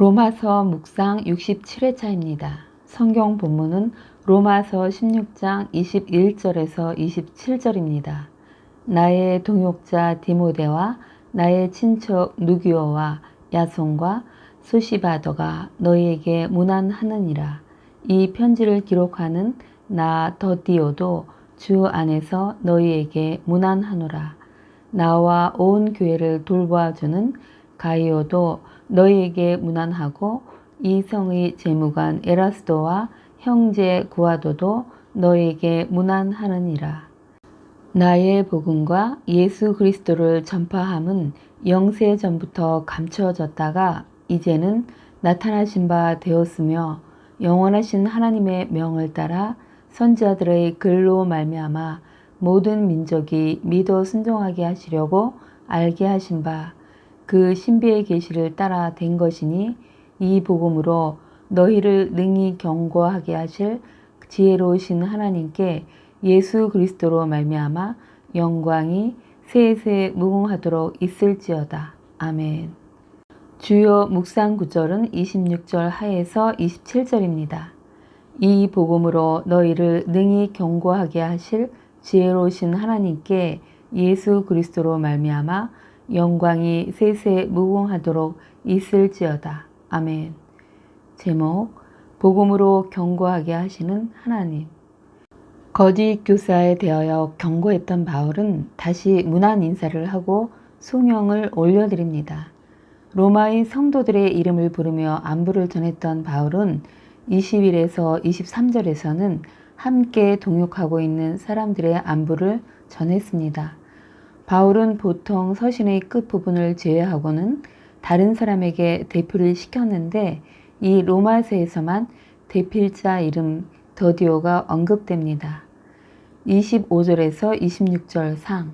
로마서 묵상 67회차입니다. 성경 본문은 로마서 16장 21절에서 27절입니다. 나의 동역자 디모데와 나의 친척 누기오와 야손과 소시바더가 너희에게 문안하느니라. 이 편지를 기록하는 나 더디오도 주 안에서 너희에게 문안하노라. 나와 온 교회를 돌보아주는 가이오도 너희에게 문안하고 이성의 재무관 에라스도와 형제 구아도도 너희에게 문안하느니라. 나의 복음과 예수 그리스도를 전파함은 영세 전부터 감추어졌다가 이제는 나타나신 바 되었으며 영원하신 하나님의 명을 따라 선지자들의 글로 말미암아 모든 민족이 믿어 순종하게 하시려고 알게 하신 바 그 신비의 계시를 따라 된 것이니 이 복음으로 너희를 능히 경고하게 하실 지혜로우신 하나님께 예수 그리스도로 말미암아 영광이 세세 무궁하도록 있을지어다. 아멘. 주요 묵상 구절은 26절 하에서 27절입니다. 이 복음으로 너희를 능히 경고하게 하실 지혜로우신 하나님께 예수 그리스도로 말미암아 영광이 세세 무궁하도록 있을지어다. 아멘. 제목 복음으로 경고하게 하시는 하나님. 거짓 교사에 대하여 경고했던 바울은 다시 문안 인사를 하고 송영을 올려드립니다. 로마의 성도들의 이름을 부르며 안부를 전했던 바울은 20일에서 23절에서는 함께 동역하고 있는 사람들의 안부를 전했습니다. 바울은 보통 서신의 끝부분을 제외하고는 다른 사람에게 대표를 시켰는데 이 로마서에서만 대필자 이름 더디오가 언급됩니다. 25절에서 26절 상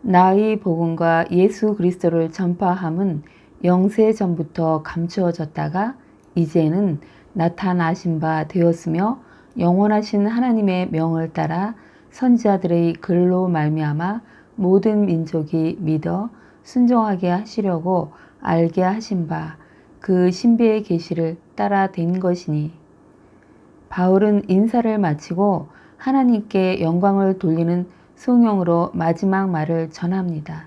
나의 복음과 예수 그리스도를 전파함은 영세 전부터 감추어졌다가 이제는 나타나신 바 되었으며 영원하신 하나님의 명을 따라 선지자들의 글로 말미암아 모든 민족이 믿어 순종하게 하시려고 알게 하신 바 그 신비의 계시를 따라 된 것이니 바울은 인사를 마치고 하나님께 영광을 돌리는 송영으로 마지막 말을 전합니다.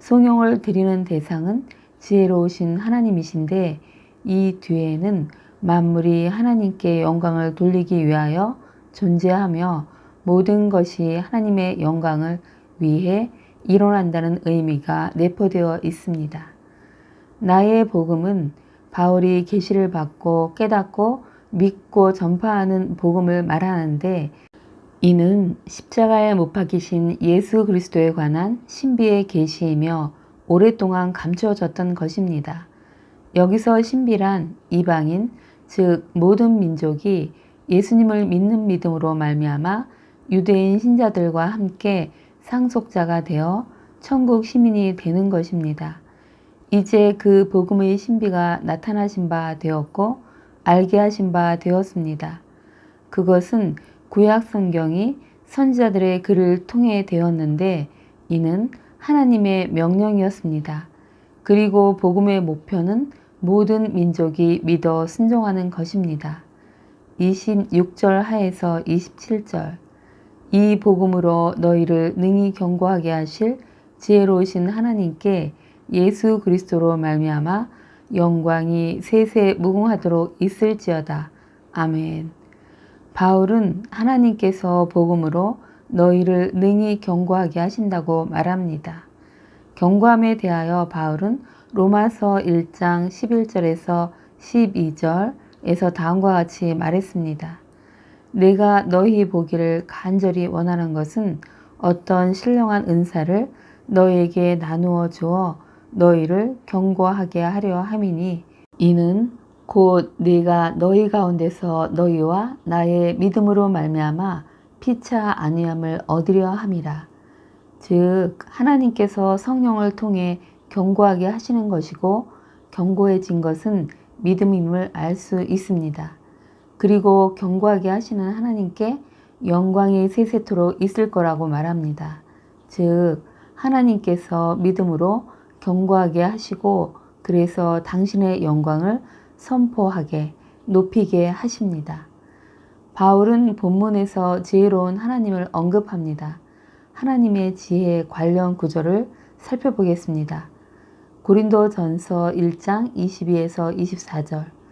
송영을 드리는 대상은 지혜로우신 하나님이신데 이 뒤에는 만물이 하나님께 영광을 돌리기 위하여 존재하며 모든 것이 하나님의 영광을 위해 일어난다는 의미가 내포되어 있습니다. 나의 복음은 바울이 계시를 받고 깨닫고 믿고 전파하는 복음을 말하는데 이는 십자가에 못 박히신 예수 그리스도에 관한 신비의 계시이며 오랫동안 감추어졌던 것입니다. 여기서 신비란 이방인 즉 모든 민족이 예수님을 믿는 믿음으로 말미암아 유대인 신자들과 함께 상속자가 되어 천국 시민이 되는 것입니다. 이제 그 복음의 신비가 나타나신 바 되었고 알게 하신 바 되었습니다. 그것은 구약 성경이 선지자들의 글을 통해 되었는데 이는 하나님의 명령이었습니다. 그리고 복음의 목표는 모든 민족이 믿어 순종하는 것입니다. 26절 하에서 27절 이 복음으로 너희를 능히 경고하게 하실 지혜로우신 하나님께 예수 그리스도로 말미암아 영광이 세세 무궁하도록 있을지어다. 아멘. 바울은 하나님께서 복음으로 너희를 능히 경고하게 하신다고 말합니다. 경고함에 대하여 바울은 로마서 1장 11절에서 12절에서 다음과 같이 말했습니다. 내가 너희 보기를 간절히 원하는 것은 어떤 신령한 은사를 너희에게 나누어 주어 너희를 경고하게 하려 함이니 이는 곧 네가 너희 가운데서 너희와 나의 믿음으로 말미암아 피차 아니함을 얻으려 함이라. 즉 하나님께서 성령을 통해 경고하게 하시는 것이고 경고해진 것은 믿음임을 알 수 있습니다. 그리고 경고하게 하시는 하나님께 영광이 세세토록 있을 거라고 말합니다. 즉 하나님께서 믿음으로 경고하게 하시고 그래서 당신의 영광을 선포하게, 높이게 하십니다. 바울은 본문에서 지혜로운 하나님을 언급합니다. 하나님의 지혜 관련 구절을 살펴보겠습니다. 고린도 전서 1장 22에서 24절.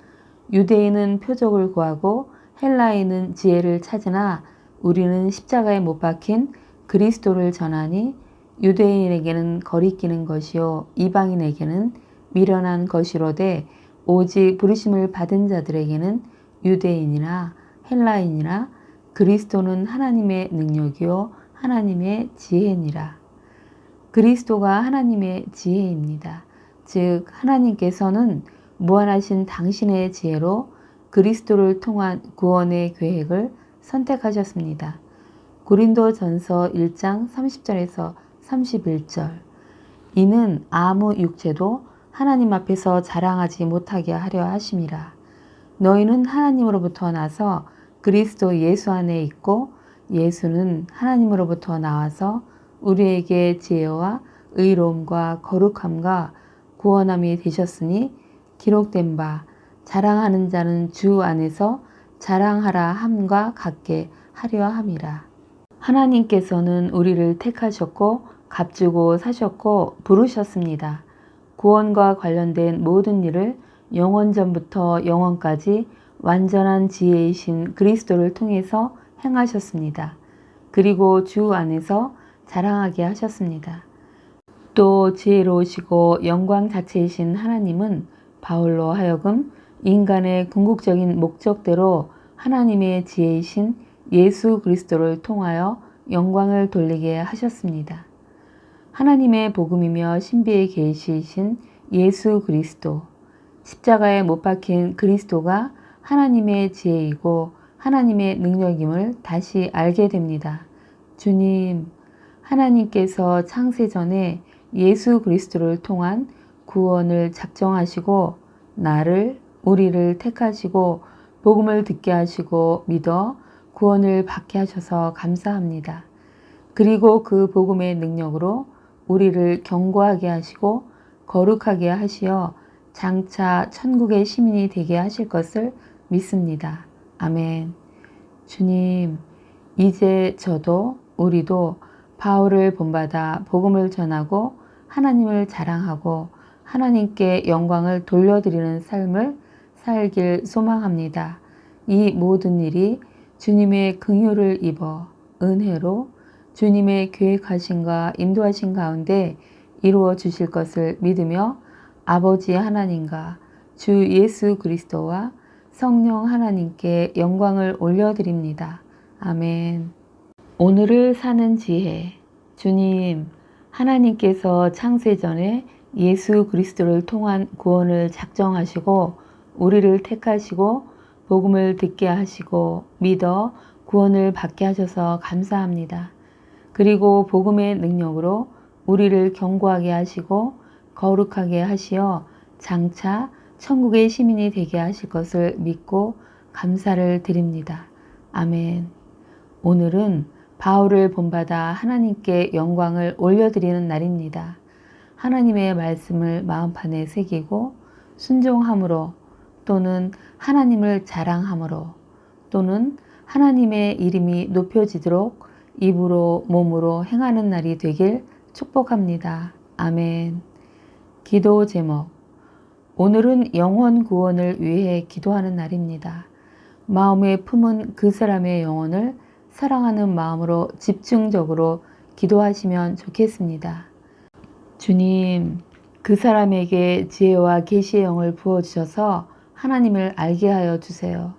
유대인은 표적을 구하고 헬라인은 지혜를 찾으나 우리는 십자가에 못 박힌 그리스도를 전하니 유대인에게는 거리끼는 것이요 이방인에게는 미련한 것이로되 오직 부르심을 받은 자들에게는 유대인이나 헬라인이나 그리스도는 하나님의 능력이요 하나님의 지혜니라. 그리스도가 하나님의 지혜입니다. 즉 하나님께서는 무한하신 당신의 지혜로 그리스도를 통한 구원의 계획을 선택하셨습니다. 고린도 전서 1장 30절에서 31절. 이는 아무 육체도 하나님 앞에서 자랑하지 못하게 하려 하심이라. 너희는 하나님으로부터 나서 그리스도 예수 안에 있고 예수는 하나님으로부터 나와서 우리에게 지혜와 의로움과 거룩함과 구원함이 되셨으니 기록된 바 자랑하는 자는 주 안에서 자랑하라 함과 같게 하려 함이라. 하나님께서는 우리를 택하셨고 값주고 사셨고 부르셨습니다. 구원과 관련된 모든 일을 영원 전부터 영원까지 완전한 지혜이신 그리스도를 통해서 행하셨습니다. 그리고 주 안에서 자랑하게 하셨습니다. 또 지혜로우시고 영광 자체이신 하나님은 바울로 하여금 인간의 궁극적인 목적대로 하나님의 지혜이신 예수 그리스도를 통하여 영광을 돌리게 하셨습니다. 하나님의 복음이며 신비의 계시이신 예수 그리스도, 십자가에 못 박힌 그리스도가 하나님의 지혜이고 하나님의 능력임을 다시 알게 됩니다. 주님, 하나님께서 창세 전에 예수 그리스도를 통한 구원을 작정하시고 나를 우리를 택하시고 복음을 듣게 하시고 믿어 구원을 받게 하셔서 감사합니다. 그리고 그 복음의 능력으로 우리를 경고하게 하시고 거룩하게 하시어 장차 천국의 시민이 되게 하실 것을 믿습니다. 아멘. 주님, 이제 저도 우리도 바울을 본받아 복음을 전하고 하나님을 자랑하고 하나님께 영광을 돌려드리는 삶을 살길 소망합니다. 이 모든 일이 주님의 긍휼을 입어 은혜로 주님의 계획하심과 인도하신 가운데 이루어 주실 것을 믿으며 아버지 하나님과 주 예수 그리스도와 성령 하나님께 영광을 올려드립니다. 아멘. 오늘을 사는 지혜. 주님, 하나님께서 창세 전에 예수 그리스도를 통한 구원을 작정하시고 우리를 택하시고 복음을 듣게 하시고 믿어 구원을 받게 하셔서 감사합니다. 그리고 복음의 능력으로 우리를 경고하게 하시고 거룩하게 하시어 장차 천국의 시민이 되게 하실 것을 믿고 감사를 드립니다. 아멘. 오늘은 바울을 본받아 하나님께 영광을 올려드리는 날입니다. 하나님의 말씀을 마음판에 새기고 순종함으로 또는 하나님을 자랑함으로 또는 하나님의 이름이 높여지도록 입으로 몸으로 행하는 날이 되길 축복합니다. 아멘. 기도 제목 오늘은 영혼 구원을 위해 기도하는 날입니다. 마음에 품은 그 사람의 영혼을 사랑하는 마음으로 집중적으로 기도하시면 좋겠습니다. 주님, 그 사람에게 지혜와 계시의 영을 부어 주셔서 하나님을 알게 하여 주세요.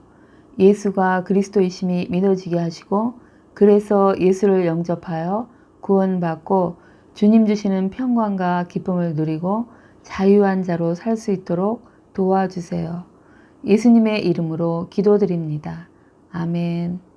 예수가 그리스도이심이 믿어지게 하시고 그래서 예수를 영접하여 구원받고 주님 주시는 평강과 기쁨을 누리고 자유한 자로 살 수 있도록 도와주세요. 예수님의 이름으로 기도드립니다. 아멘.